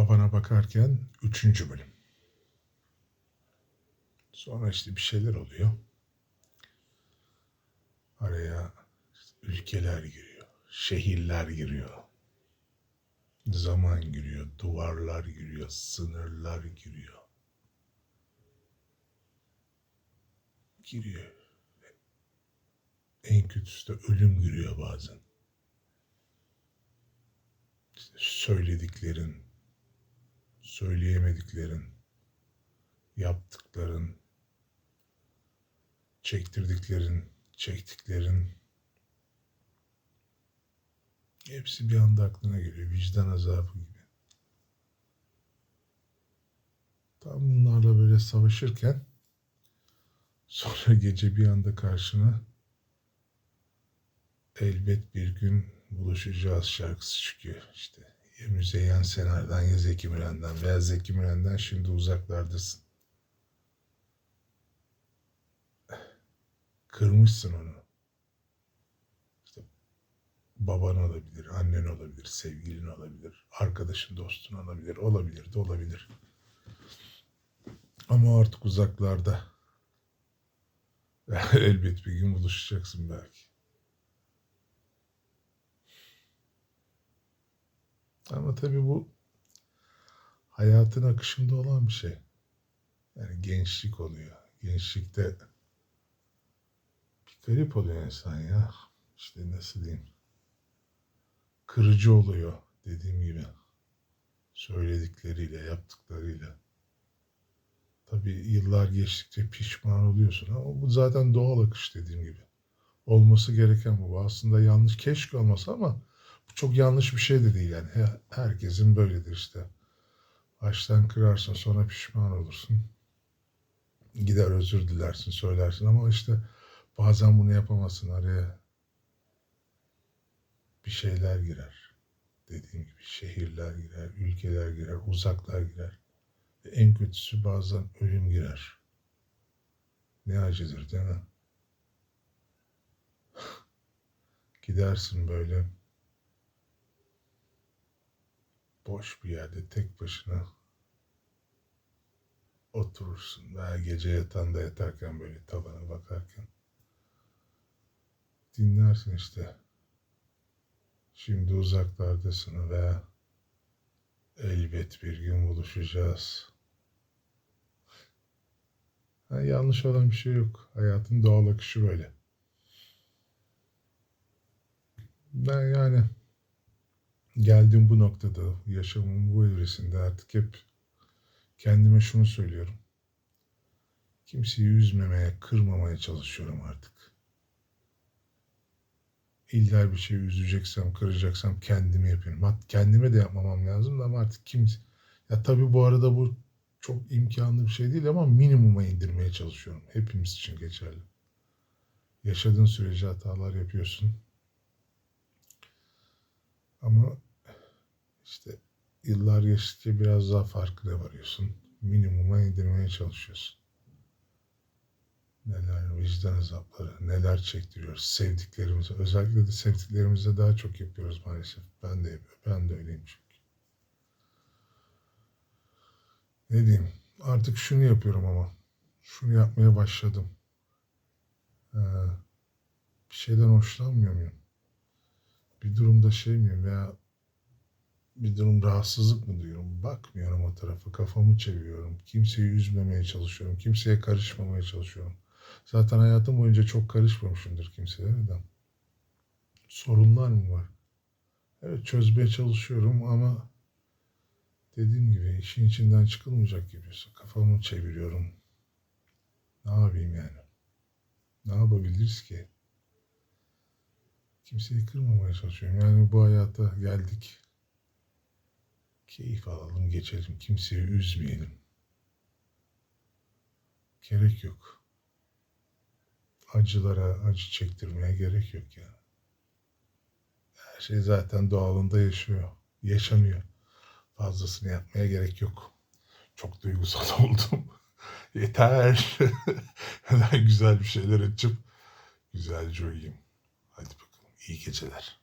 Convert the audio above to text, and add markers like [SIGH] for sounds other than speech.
tavana bakarken üçüncü bölüm. Sonra işte bir şeyler oluyor. Araya ülkeler giriyor, şehirler giriyor. Zaman giriyor, duvarlar giriyor, sınırlar giriyor. Giriyor. En kötüsü de ölüm giriyor bazen. Söylediklerin, söyleyemediklerin, yaptıkların, çektirdiklerin, çektiklerin hepsi bir anda aklına geliyor. Vicdan azabı gibi. Tam bunlarla böyle savaşırken sonra [LAUGHS] gece bir anda karşına elbet bir gün buluşacağız şarkısı çıkıyor. İşte ya Müzeyyen Senar'dan ya Zeki Müren'den veya Zeki Müren'den şimdi uzaklardasın. Kırmışsın onu. İşte baban olabilir, annen olabilir, sevgilin olabilir, arkadaşın, dostun olabilir, olabilir de olabilir. Ama artık uzaklarda. [LAUGHS] Elbet bir gün buluşacaksın belki. Ama tabii bu hayatın akışında olan bir şey. Yani gençlik oluyor. Gençlikte bir garip oluyor insan ya. İşte nasıl diyeyim. Kırıcı oluyor dediğim gibi. Söyledikleriyle, yaptıklarıyla. Tabii yıllar geçtikçe pişman oluyorsun ama bu zaten doğal akış dediğim gibi. Olması gereken bu. Aslında yanlış keşke olmasa ama çok yanlış bir şey de değil yani. He- Herkesin böyledir işte. Baştan kırarsın sonra pişman olursun. Gider özür dilersin söylersin ama işte bazen bunu yapamazsın araya bir şeyler girer. Dediğim gibi şehirler girer, ülkeler girer, uzaklar girer. Ve en kötüsü bazen ölüm girer. Ne acıdır değil mi? [LAUGHS] Gidersin böyle boş bir yerde tek başına oturursun veya gece yatağında yatarken böyle tavana bakarken dinlersin işte şimdi uzaklardasın veya elbet bir gün buluşacağız. Ha, yanlış olan bir şey yok. Hayatın doğal akışı böyle. Ben yani geldiğim bu noktada, yaşamımın bu evresinde artık hep kendime şunu söylüyorum. Kimseyi üzmemeye, kırmamaya çalışıyorum artık. İlla bir şey üzeceksem, kıracaksam kendimi yapıyorum. Kendime de yapmamam lazım ama artık kimse... Ya tabii bu arada bu çok imkanlı bir şey değil ama minimuma indirmeye çalışıyorum. Hepimiz için geçerli. Yaşadığın sürece hatalar yapıyorsun. Ama işte yıllar geçtikçe biraz daha farkına varıyorsun. Minimuma indirmeye çalışıyorsun. Neler vicdan azapları, neler çektiriyoruz sevdiklerimize. Özellikle de sevdiklerimize daha çok yapıyoruz maalesef. Ben de yapıyorum. Ben de öyleyim çünkü. Ne diyeyim? Artık şunu yapıyorum ama. Şunu yapmaya başladım. Ee, bir şeyden hoşlanmıyor muyum? Bir durumda şey miyim veya bir durum rahatsızlık mı duyuyorum? Bakmıyorum o tarafa. Kafamı çeviriyorum. Kimseyi üzmemeye çalışıyorum. Kimseye karışmamaya çalışıyorum. Zaten hayatım boyunca çok karışmamışımdır kimselere de. Sorunlar mı var? Evet çözmeye çalışıyorum ama dediğim gibi işin içinden çıkılmayacak gibi. Kafamı çeviriyorum. Ne yapayım yani? Ne yapabiliriz ki? Kimseyi kırmamaya çalışıyorum. Yani bu hayata geldik. Keyif alalım, geçelim. Kimseyi üzmeyelim. Gerek yok. Acılara acı çektirmeye gerek yok yani. Her şey zaten doğalında yaşıyor. Yaşanıyor. Fazlasını yapmaya gerek yok. Çok duygusal [LAUGHS] oldum. Yeter. [LAUGHS] Güzel bir şeyler açıp güzelce uyuyayım. İyi geceler.